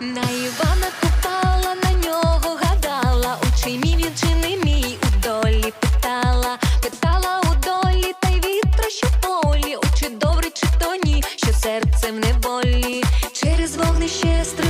На Івана купала, на нього гадала, Учий мій мій у долі питала, питала у долі, та й вітра, що полі, Очі добре, чи то ні, що серцем не болі, через вогнище стріляє.